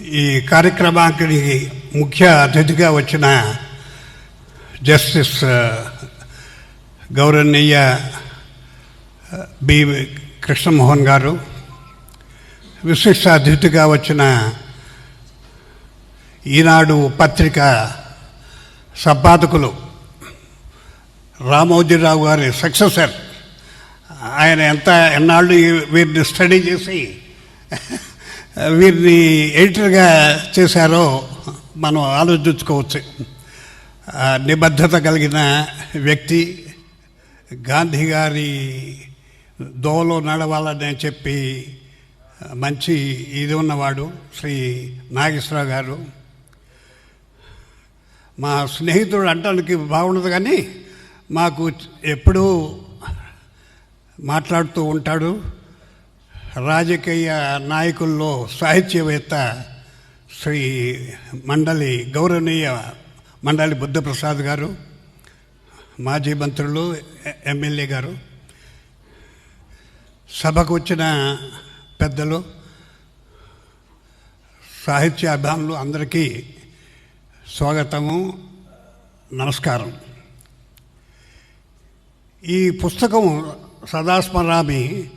ఈ కార్యక్రమానికి ముఖ్య అతిథిగా వచ్చిన జస్టిస్ గౌరవనీయ బి కృష్ణమోహన్ గారు విశిష్ట అతిథిగా వచ్చిన ఈనాడు పత్రిక సంపాదకులు రామోజీరావు గారి సక్సెసర్. ఆయన ఎంత ఎన్నాళ్ళు వీరిని స్టడీ చేసి వీరిని ఎడిటర్గా చేశారో మనం ఆలోచించుకోవచ్చు. నిబద్ధత కలిగిన వ్యక్తి గాంధీ గారి దోవలో నడవాలని చెప్పి మంచి ఇది ఉన్నవాడు శ్రీ నాగేశ్వరరావు గారు. మా స్నేహితుడు అంటానికి బాగుండదు కానీ మాకు ఎప్పుడూ మాట్లాడుతూ ఉంటాడు. రాజకీయ నాయకుల్లో సాహిత్యవేత్త శ్రీ మండలి గౌరవనీయ మండలి బుద్ధప్రసాద్ గారు మాజీ మంత్రులు ఎమ్మెల్యే గారు సభకు వచ్చిన పెద్దలు సాహిత్య అభిమానులు అందరికీ స్వాగతము నమస్కారం. ఈ పుస్తకం సదాస్మరామి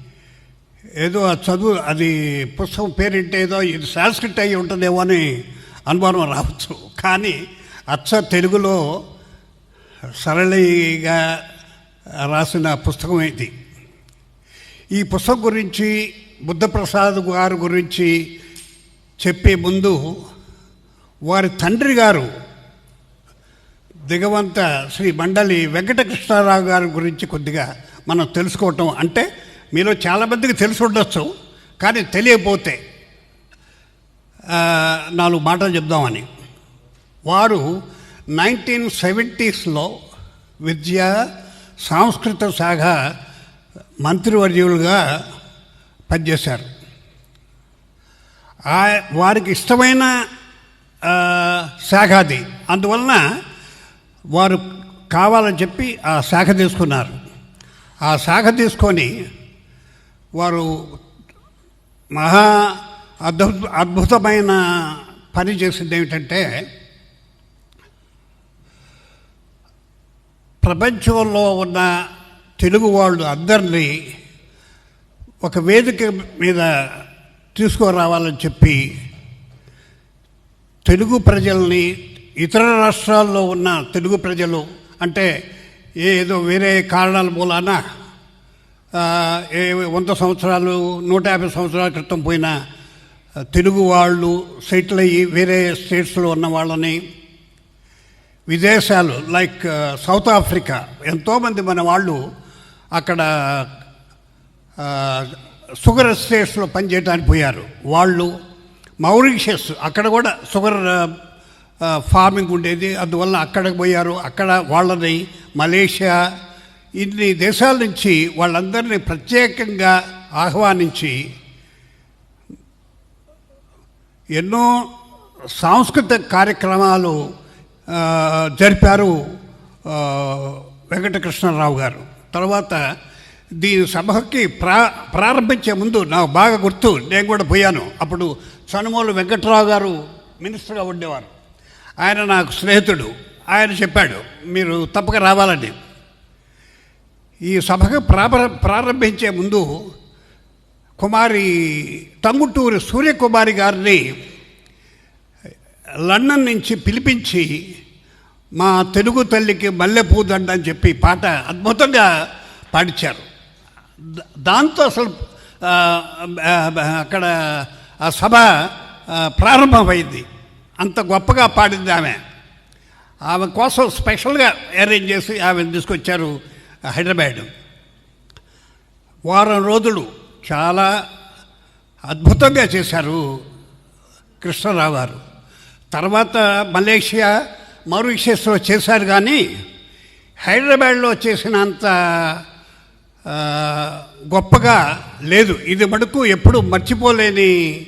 ఏదో ఆ చదువు అది పుస్తకం పేరేంటే ఏదో ఇది సాంస్క్రిట్ అయి ఉంటుందేమో అని అనుమానం రావచ్చు. కానీ అచ్చ తెలుగులో సరళిగా రాసిన పుస్తకం ఇది. ఈ పుస్తకం గురించి బుద్ధప్రసాద్ గారి గురించి చెప్పే ముందు వారి తండ్రి గారు దిగవంత శ్రీ మండలి వెంకటకృష్ణారావు గారి గురించి కొద్దిగా మనం తెలుసుకోవటం. అంటే మీలో చాలామందికి తెలిసి ఉండొచ్చు కానీ తెలియకపోతే నాలుగు మాటలు చెప్దామని. వారు నైన్టీన్ సెవెంటీస్లో విద్య సాంస్కృత శాఖ మంత్రివర్యులుగా పనిచేశారు. ఆ వారికి ఇష్టమైన శాఖ అది. అందువలన వారు కావాలని చెప్పి ఆ శాఖ తీసుకున్నారు. ఆ శాఖ తీసుకొని వారు మహా అద్భుత అద్భుతమైన పని చేసింది ఏమిటంటే ప్రపంచంలో ఉన్న తెలుగు వాళ్ళు అందరినీ ఒక వేదిక మీద తీసుకురావాలని చెప్పి తెలుగు ప్రజల్ని ఇతర రాష్ట్రాల్లో ఉన్న తెలుగు ప్రజలు అంటే ఏదో వేరే కారణాల మూలాన వంద సంవత్సరాలు నూట యాభై సంవత్సరాల క్రితం పోయిన తెలుగు వాళ్ళు సెటిల్ అయ్యి వేరే స్టేట్స్లో ఉన్న వాళ్ళని విదేశాలు లైక్ సౌత్ ఆఫ్రికా ఎంతోమంది మన వాళ్ళు అక్కడ షుగర్ స్టేట్స్లో పనిచేయడానికి పోయారు. వాళ్ళు మౌరిషియస్ అక్కడ కూడా షుగర్ ఫార్మింగ్ ఉండేది. అందువల్ల అక్కడికి పోయారు. అక్కడ వాళ్ళని మలేషియా ఇన్ని దేశాల నుంచి వాళ్ళందరినీ ప్రత్యేకంగా ఆహ్వానించి ఎన్నో సాంస్కృతిక కార్యక్రమాలు జరిపారు వెంకటకృష్ణారావు వెంకటకృష్ణరావు గారు. తర్వాత దీని సభకి ప్రా ప్రారంభించే ముందు నాకు బాగా గుర్తు నేను కూడా పోయాను. అప్పుడు సనుమూల వెంకట్రావు గారు మినిస్టర్గా ఉండేవారు. ఆయన నాకు స్నేహితుడు. ఆయన చెప్పాడు మీరు తప్పక రావాలని. ఈ సభకు ప్రార ప్రారంభించే ముందు కుమారి టంగుటూరి సూర్యకుమారి గారిని లండన్ నుంచి పిలిపించి మా తెలుగు తల్లికి మల్లెపూ దండ అని చెప్పి పాట అద్భుతంగా పాడించారు దాంతో అసలు అక్కడ ఆ సభ ప్రారంభమైంది. అంత గొప్పగా పాడింది ఆమె. ఆమె కోసం స్పెషల్గా అరేంజ్ చేసి ఆమెను తీసుకొచ్చారు హైదరాబాద్. వారం రోజులు చాలా అద్భుతంగా చేశారు కృష్ణరావు గారు. తర్వాత మలేషియా మారిషియస్లో చేశారు కానీ హైదరాబాద్లో చేసినంత గొప్పగా లేదు. ఇది మటుకు ఎప్పుడు మర్చిపోలేని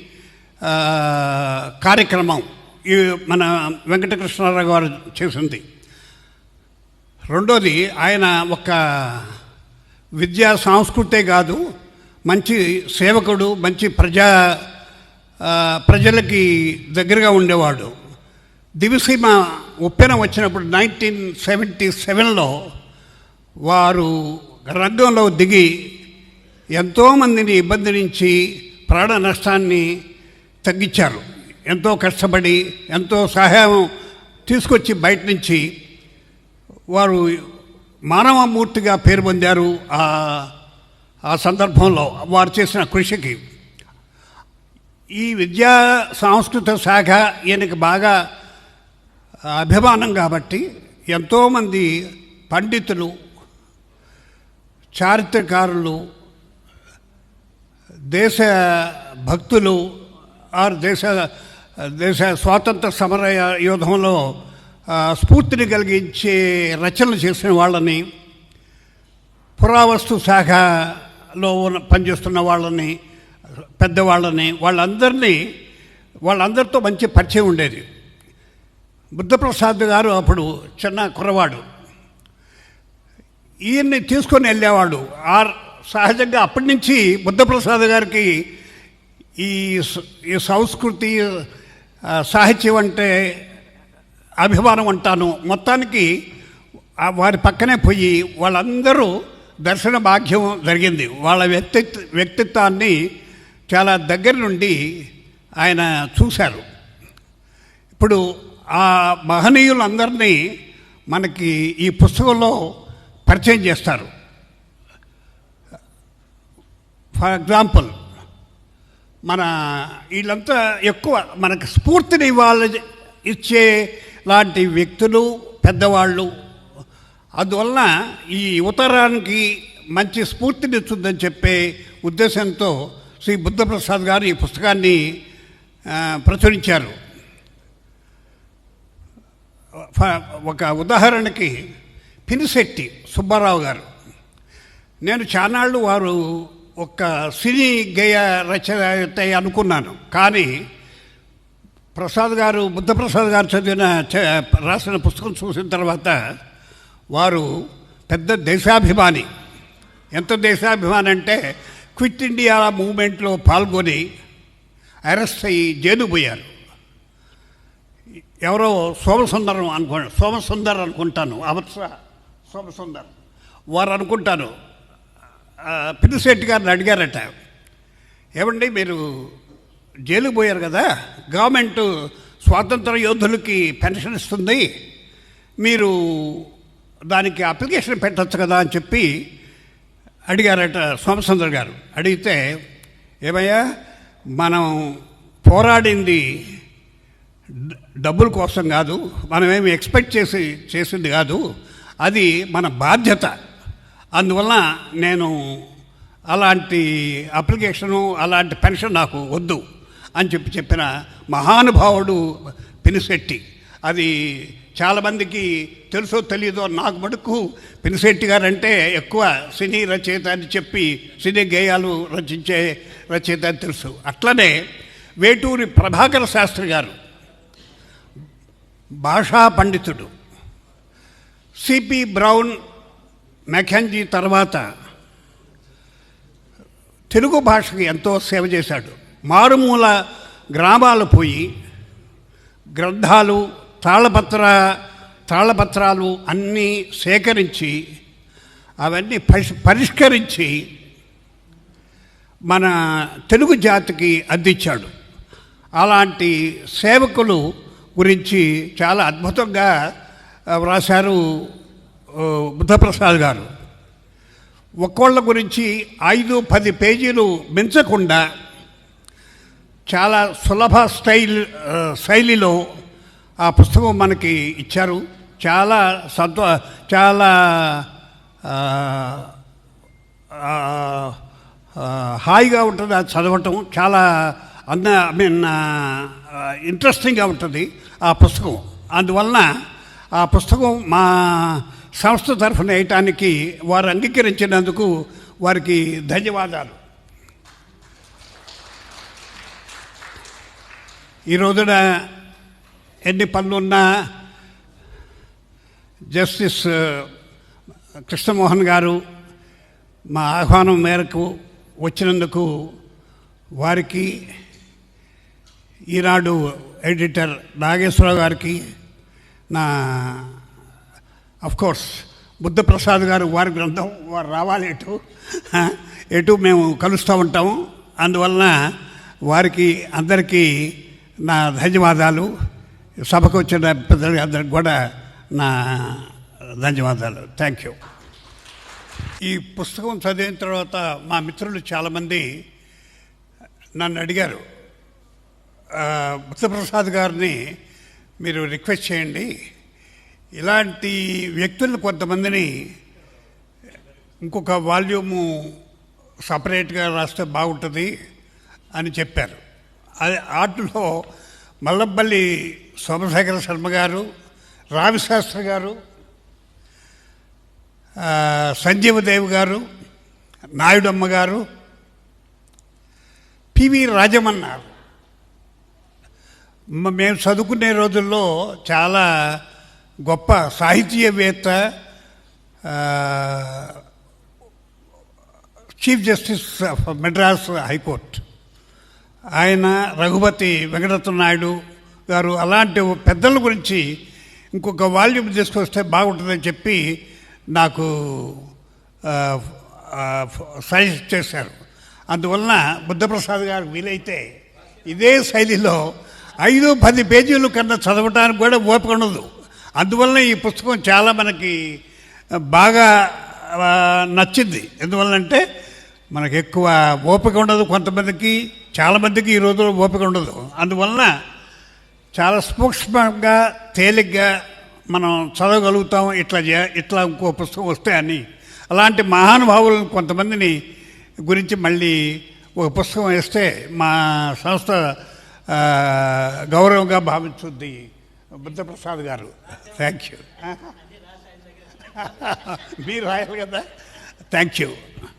కార్యక్రమం. ఈ మన వెంకటకృష్ణారావు గారు చేసింది. రెండోది ఆయన ఒక విద్యా సంస్కృతే కాదు మంచి సేవకుడు మంచి ప్రజా ప్రజలకి దగ్గరగా ఉండేవాడు. దివిసీమ ఉప్పెన వచ్చినప్పుడు నైన్టీన్ సెవెంటీ సెవెన్లో వారు రంగంలో దిగి ఎంతోమందిని ఇబ్బంది నుంచి ప్రాణ నష్టాన్ని తగ్గించారు. ఎంతో కష్టపడి ఎంతో సహాయం తీసుకొచ్చి బయట నుంచి వారు మానవమూర్తిగా పేరు పొందారు ఆ ఆ సందర్భంలో వారు చేసిన కృషికి. ఈ విద్యా సాంస్కృతిక శాఖ ఈయనకి బాగా అభిమానం కాబట్టి ఎంతోమంది పండితులు చారిత్రకారులు దేశ భక్తులు ఆర్ దేశ దేశ స్వాతంత్ర సమర యోధంలో స్ఫూర్తిని కలిగించే రచనలు చేసిన వాళ్ళని పురావస్తు శాఖలో ఉన్న పనిచేస్తున్న వాళ్ళని పెద్దవాళ్ళని వాళ్ళందరినీ వాళ్ళందరితో మంచి పరిచయం ఉండేది. బుద్ధప్రసాద్ గారు అప్పుడు చిన్న కుర్రవాడు. ఈయన్ని తీసుకొని వెళ్ళేవాడు ఆ సహజంగా అప్పటి నుంచి బుద్ధప్రసాద్ గారికి ఈ ఈ సంస్కృతి సాహిత్యం అంటే అభిమానం అంటాను. మొత్తానికి వారి పక్కనే పోయి వాళ్ళందరూ దర్శన భాగ్యం జరిగింది. వాళ్ళ వ్యక్తిత్వ వ్యక్తిత్వాన్ని చాలా దగ్గర నుండి ఆయన చూశారు. ఇప్పుడు ఆ మహనీయులందరినీ మనకి ఈ పుస్తకంలో పరిచయం చేస్తారు. ఫర్ ఎగ్జాంపుల్ మన వీళ్ళంతా ఎక్కువ మనకు స్ఫూర్తిని ఇవ్వాలి ఇచ్చే లాంటి వ్యక్తులు పెద్దవాళ్ళు. అందువలన ఈ యువతరానికి మంచి స్ఫూర్తినిస్తుందని చెప్పే ఉద్దేశంతో శ్రీ బుద్ధప్రసాద్ గారు ఈ పుస్తకాన్ని ప్రచురించారు. ఒక ఉదాహరణకి పినిశెట్టి సుబ్బారావు గారు. నేను చానాళ్ళు వారు ఒక సినీ గేయ రచయిత అనుకున్నాను. కానీ ప్రసాద్ గారు బుద్ధప్రసాద్ గారు చదివిన చ- రాసిన పుస్తకం చూసిన తర్వాత వారు పెద్ద దేశాభిమాని. ఎంత దేశాభిమాని అంటే క్విట్ ఇండియా మూమెంట్లో పాల్గొని అరెస్ట్ అయ్యి జైలు పోయారు. ఎవరో సోమసుందరం అనుకో సోమసుందర్ అనుకుంటాను అమర్స సోమసుందర్. వారు అనుకుంటాను ఆ, పినిశెట్టి గారిని అడిగారట ఏమండి మీరు జైలు పోయారు కదా గవర్నమెంట్ స్వాతంత్ర యోధులకి పెన్షన్ ఇస్తుంది మీరు దానికి అప్లికేషన్ పెట్టచ్చు కదా అని చెప్పి అడిగారట సోమసుందర్ గారు. అడిగితే ఏమయ్యా మనం పోరాడింది డబ్బుల కోసం కాదు మనమేమి ఎక్స్పెక్ట్ చేసి చేసింది కాదు అది మన బాధ్యత. అందువలన నేను అలాంటి అప్లికేషను అలాంటి పెన్షన్ నాకు వద్దు. అని చెప్పి చెప్పిన మహానుభావుడు పినిశెట్టి. అది చాలామందికి తెలుసో తెలియదో నాకు మటుకు పినిశెట్టి గారంటే ఎక్కువ సినీ రచయిత అని చెప్పి సినీ గేయాలు రచించే రచయిత అని తెలుసు. అట్లనే వేటూరి ప్రభాకర శాస్త్రి గారు భాషా పండితుడు. సిపి బ్రౌన్ మెఖంజీ తర్వాత తెలుగు భాషకి ఎంతో సేవ చేశాడు. మారుమూల గ్రామాలు పోయి గ్రంథాలు తాళపత్ర తాళపత్రాలు అన్నీ సేకరించి అవన్నీ పరిష్ పరిష్కరించి మన తెలుగు జాతికి అందించాడు. అలాంటి సేవకులు గురించి చాలా అద్భుతంగా వ్రాశారు బుద్ధప్రసాద్ గారు. ఒక్కోళ్ళ గురించి ఐదు పది పేజీలు మించకుండా చాలా సులభ స్టైల్ శైలిలో ఆ పుస్తకం మనకి ఇచ్చారు. చాలా సంతో చాలా హాయిగా ఉంటుంది అది చదవటం. చాలా అన్న ఐ మీన్ ఇంట్రెస్టింగ్గా ఉంటుంది ఆ పుస్తకం. అందువలన ఆ పుస్తకం మా సంస్థ తరఫున వేయటానికి వారు అంగీకరించినందుకు వారికి ధన్యవాదాలు. ఈ రోజున ఎన్ని పనులున్నా జస్టిస్ కృష్ణమోహన్ గారు మా ఆహ్వానం మేరకు వచ్చినందుకు వారికి ఈనాడు ఎడిటర్ నాగేశ్వరరావు గారికి నా అఫ్కోర్స్ బుద్ధప్రసాద్ గారు వారి గ్రంథం వారు రావాలి ఎటు ఎటు మేము కలుస్తూ ఉంటాము. అందువలన వారికి అందరికీ నా ధన్యవాదాలు. సభకు వచ్చిన పెద్దలు అందరికి కూడా నా ధన్యవాదాలు. థ్యాంక్ యూ ఈ పుస్తకం చదివిన తర్వాత మా మిత్రులు చాలామంది నన్ను అడిగారు. బుద్ధప్రసాద్ గారిని మీరు రిక్వెస్ట్ చేయండి. ఇలాంటి వ్యక్తులు కొంతమందిని ఇంకొక వాల్యూము సపరేట్గా రాస్తే బాగుంటుంది అని చెప్పారు. అది ఆటలో మల్లబ్బల్లి సోమశేఖర శర్మ గారు రావిశాస్త్రి గారు ఆ, సంజీవదేవ్ గారు నాయుడమ్మ గారు పివి రాజమన్నారు. మేము చదువుకునే రోజుల్లో చాలా గొప్ప సాహితీయవేత్త chief justice of Madras high court. ఆయన రఘుపతి వెంకటరత్న నాయుడు గారు అలాంటి పెద్దల గురించి ఇంకొక వాల్యూమ్ తీసుకొస్తే బాగుంటుందని చెప్పి నాకు సజెస్ట్ చేశారు. అందువలన బుద్ధప్రసాద్ గారు వీలైతే ఇదే శైలిలో ఐదు పది పేజీలు కన్నా చదవటానికి కూడా ఓపిక ఉండదు. అందువలన ఈ పుస్తకం చాలా మనకి బాగా నచ్చింది నచ్చింది. ఎందువల్లంటే మనకు ఎక్కువ ఓపిక ఉండదు కొంతమందికి. చాలామందికి ఈ రోజుల్లో ఓపిక ఉండదు. అందువలన చాలా సూక్ష్మంగా తేలిగ్గా మనం చదవగలుగుతాం ఇట్లా చే- ఇట్లా ఇంకో పుస్తకం వస్తే అని. అలాంటి మహానుభావులను కొంతమందిని గురించి మళ్ళీ ఒక పుస్తకం వేస్తే మా సంస్థ గౌరవంగా భావించుద్ది బుద్ధప్రసాద్ గారు. థ్యాంక్ యూ మీరు రాయాలి కదా? Thank you